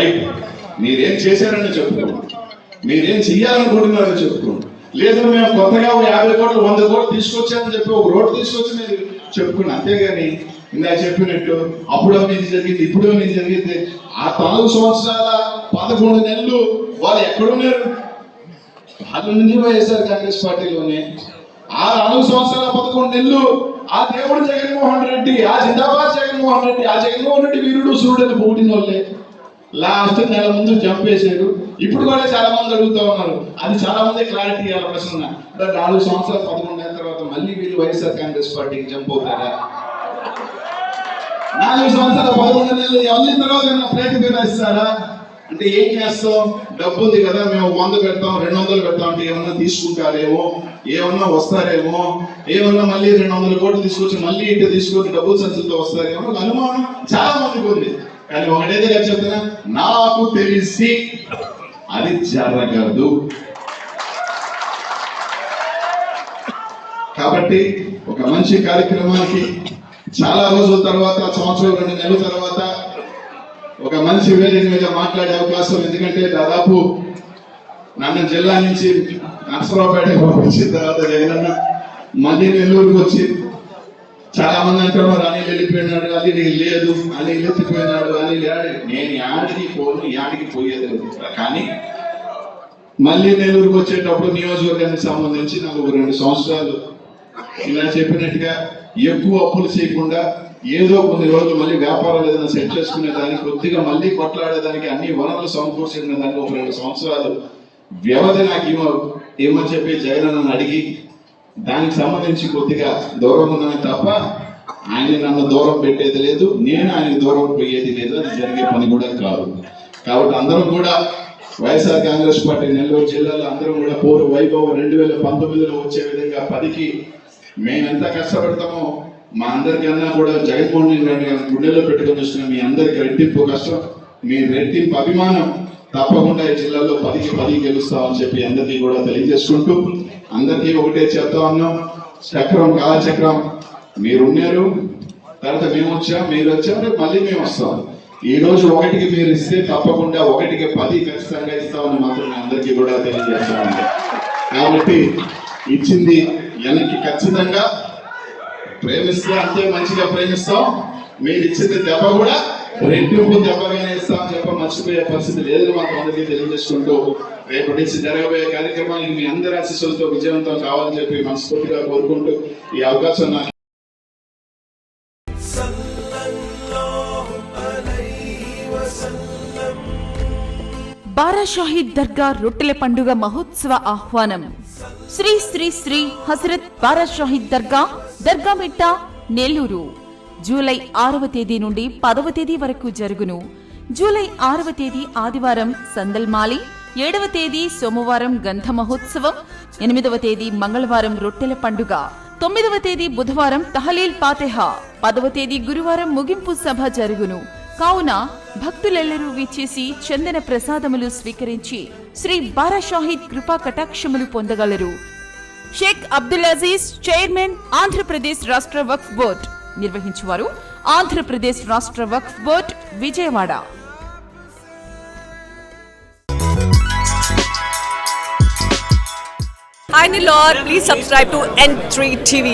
Right మీరేం చేశారని చెప్పుకోండి. మీరేం చెయ్యాలనుకుంటున్నారో చెప్పుకోండి. లేదు మేము కొత్తగా ఒక యాభై కోట్లు వంద కోట్లు తీసుకొచ్చామని చెప్పి ఒక రోడ్డు తీసుకొచ్చి మీరు చెప్పుకుని అంతేగాని ఇందాక చెప్పినట్టు అప్పుడు మీది జరిగింది ఇప్పుడు మీది జరిగింది. ఆ నాలుగు సంవత్సరాల పదకొండు నెలలు వాళ్ళు ఎక్కడున్నారు? వాళ్ళని వైఎస్ఆర్ కాంగ్రెస్ పార్టీలోనే. ఆ నాలుగు సంవత్సరాల పదకొండు నెలలు ఆ దేవుడు జగన్మోహన్ రెడ్డి ఆ జిందాబాద్ జగన్మోహన్ రెడ్డి ఆ జగన్మోహన్ రెడ్డి వీరుడు సూర్యుడు పోటీ వాళ్ళే లాస్ట్ నెల ముందు చంపేశారు ఇప్పుడు కూడా చాలా మంది అడుగుతూ ఉన్నారు. అది చాలా మంది క్లారిటీ ఇవ్వాలి ప్రశ్న. అంటే నాలుగు సంవత్సరాలు పదకొండు నెలల తర్వాత మళ్ళీ వీళ్ళు వైఎస్ఆర్ కాంగ్రెస్ పార్టీకి జంప్ అవుతారా? నాలుగు సంవత్సరాల పదకొండు నెలలు ఎవరి తర్వాత ప్లేట్ మీద ఇస్తారా అంటే ఏం చేస్తాం? డబ్బు ఉంది కదా మేము వంద పెడతాం రెండు వందలు పెడతాం అంటే ఏమన్నా తీసుకుంటారేమో? ఏమన్నా వస్తారేమో? ఏమన్నా మళ్ళీ రెండు వందల కోట్లు తీసుకొచ్చి మళ్ళీ ఇటు తీసుకొని డబ్బులు సంచులతో వస్తారేమో? అనుమానం చాలా మందికి ఉంది. కానీ ఒకటే కదా చెప్తున్నా? నాకు తెలిసి అది జరగదు. కాబట్టి ఒక మంచి కార్యక్రమానికి చాలా రోజుల తర్వాత సంవత్సరం రెండు నెలల తర్వాత ఒక మంచి వేదిక మీద మాట్లాడే అవకాశం ఎందుకంటే దాదాపు నన్ను జిల్లా నుంచి నర్సరావుపేట పంపించిన తర్వాత జగనన్న మళ్ళీ నెల్లూరుకి వచ్చి చాలా మంది అంటున్నారు అనిల్ వెళ్ళిపోయినాడు అది నీకు లేదు అని ఎత్తిపోయినాడు అని లేడు నేను యాడికి పోను యాడికి పోయేది కానీ మళ్ళీ నెల్లూరుకు వచ్చేటప్పుడు నియోజకవర్గానికి సంబంధించి నాకు ఒక రెండు సంవత్సరాలు ఇలా చెప్పినట్టుగా ఎక్కువ అప్పులు చేయకుండా ఏదో కొన్ని రోజులు మళ్ళీ వ్యాపారాలు ఏదైనా సెట్ చేసుకునే దానికి కొద్దిగా మళ్ళీ కొట్లాడేదానికి అన్ని వనరులు సమకూర్చుకునే దానికి ఒక రెండు సంవత్సరాలు వ్యవధి నాకు ఏమో ఏమని చెప్పి జగన్ అడిగి దానికి సంబంధించి కొద్దిగా దూరం ఉన్నది తప్ప ఆయన నన్ను దూరం పెట్టేది లేదు నేను ఆయనకు దూరం పోయేది లేదు అది జరిగే పని కూడా కాదు. కాబట్టి అందరం కూడా వైఎస్ఆర్ కాంగ్రెస్ పార్టీ నెల్లూరు జిల్లాలో అందరం కూడా పోరు వైభవం రెండు వేల పంతొమ్మిదిలో వచ్చే విధంగా పదికి మేము ఎంత కష్టపడతామో మా అందరికన్నా కూడా జగన్మోహన్ రెడ్డి గారిని గుండెల్లో పెట్టుకొని చూస్తున్న మీ అందరికి రెట్టింపు కష్టం మీ రెట్టింపు అభిమానం. తప్పకుండా ఈ జిల్లాలో పదికి పది గెలుస్తామని చెప్పి అందరికీ కూడా తెలియజేసుకుంటూ అందరికీ ఒకటే చెప్తా ఉన్నాం. చక్రం కాలచక్రం మీరున్నారు. తర్వాత మేము వచ్చాం మీరు వచ్చాం రేపు మళ్ళీ మేము వస్తాం. ఈ రోజు ఒకటికి మీరు ఇస్తే తప్పకుండా ఒకటికి పది ఖచ్చితంగా ఇస్తామని మాత్రం అందరికీ కూడా తెలియజేస్తామండి కాబట్టి ఇచ్చింది వెనక్కి ఖచ్చితంగా ప్రేమిస్తే అంతే మంచిగా ప్రేమిస్తాం. మీరు ఇచ్చింది దెబ్బ కూడా రెట్టింపు దెబ్బగానే ఇస్తాం చెప్ప మర్చిపోయే పరిస్థితి లేదని మాకు అందరికీ తెలియజేసుకుంటూ రేపటి నుంచి జరగబోయే కార్యక్రమానికి మీ అందరి ఆశీస్సులతో విజయవంతం కావాలని చెప్పి మనస్ఫూర్తిగా కోరుకుంటూ ఈ అవకాశం నాకు బారాషాహీద్ దర్గా రొట్టెల పండుగ మహోత్సవ ఆహ్వానం. శ్రీ శ్రీ శ్రీ హజరత్ బారాషాహీద్ దర్గా దర్గామిట్ట నెల్లూరు. జూలై ఆరవ తేదీ నుండి పదవ తేదీ వరకు జరుగును. జూలై ఆరవ తేదీ ఆదివారం సందల్మాలి ఏడవ తేదీ సోమవారం గంధ మహోత్సవం ఎనిమిదవ తేదీ మంగళవారం రొట్టెల పండుగ తొమ్మిదవ తేదీ బుధవారం తహలీల్ పాతెహా పదవ తేదీ గురువారం ముగింపు సభ జరుగును. కావున భక్తులెల్లరూ విచ్చేసి చందన ప్రసాదములు స్వీకరించి శ్రీ బారాషాహిద్ కృపా కటాక్షములు పొందగలరు. షేక్ అబ్దుల్ అజీజ్ చైర్మన్ ఆంధ్రప్రదేశ్ రాష్ట్ర వక్ఫ్ బోర్డ్. నిర్వహించువారు. ఆంధ్రప్రదేశ్ రాష్ట్ర Waqf board Vijayawada. Hi Nilor, please subscribe to N3 TV.